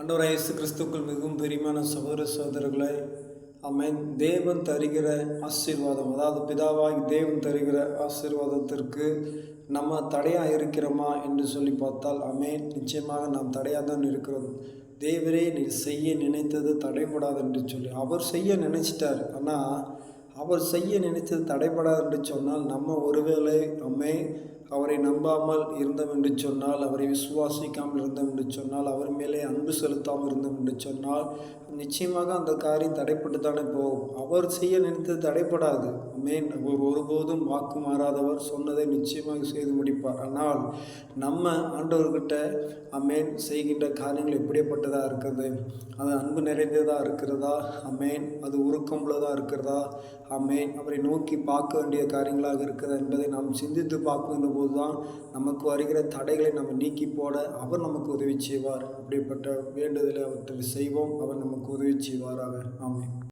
அன்றவராக இயேசு கிறிஸ்துக்குள் மிகவும் பெரியமான சகோதர சகோதரர்களை அமேன் தேவன் தருகிற ஆசீர்வாதம் அதாவது பிதாவாகி தேவன் தருகிற ஆசீர்வாதத்திற்கு நம்ம தடையாக இருக்கிறோமா என்று சொல்லி பார்த்தால் அமேன் நிச்சயமாக நாம் தடையாக தான் இருக்கிறோம். தேவரே நீ செய்ய நினைத்தது தடைபடாது என்று சொல்லி. அவர் செய்ய நினைச்சிட்டார். ஆனால் அவர் செய்ய நினைத்தது தடைபடாது என்று சொன்னால் நம்ம ஒருவேளை அம்மே அவரை நம்பாமல் இருந்தோம் என்று சொன்னால் அவரை விசுவாசிக்காமல் இருந்தோம் என்று சொன்னால் அவர் மேலே அன்பு செலுத்தாமல் இருந்தோம் என்று சொன்னால் நிச்சயமாக அந்த காரியம் தடைப்பட்டு தானே போகும். அவர் செய்ய நினைத்தது தடைப்படாது. மேன் அவர் ஒருபோதும் வாக்கு மாறாதவர். சொன்னதை நிச்சயமாக செய்து முடிப்பார். ஆனால் நம்ம ஆண்டவர்கிட்ட அமேன் செய்கின்ற காரியங்கள் எப்படிப்பட்டதாக இருக்கிறது? அது அன்பு நிறைந்ததாக இருக்கிறதா? அமேன் அது உருக்கம் உள்ளதாக இருக்கிறதா? அமேன் அவரை நோக்கி பார்க்க வேண்டிய காரியங்களாக இருக்கிறதா என்பதை நாம் சிந்தித்து பார்க்கின்ற போது தான் நமக்கு வருகிற தடைகளை நம்ம நீக்கி போட அவர் நமக்கு உதவி செய்வார். அப்படிப்பட்ட வேண்டுதலை அவற்றை செய்வோம். அவர் நமக்கு உதவி செய்வாராக. ஆமை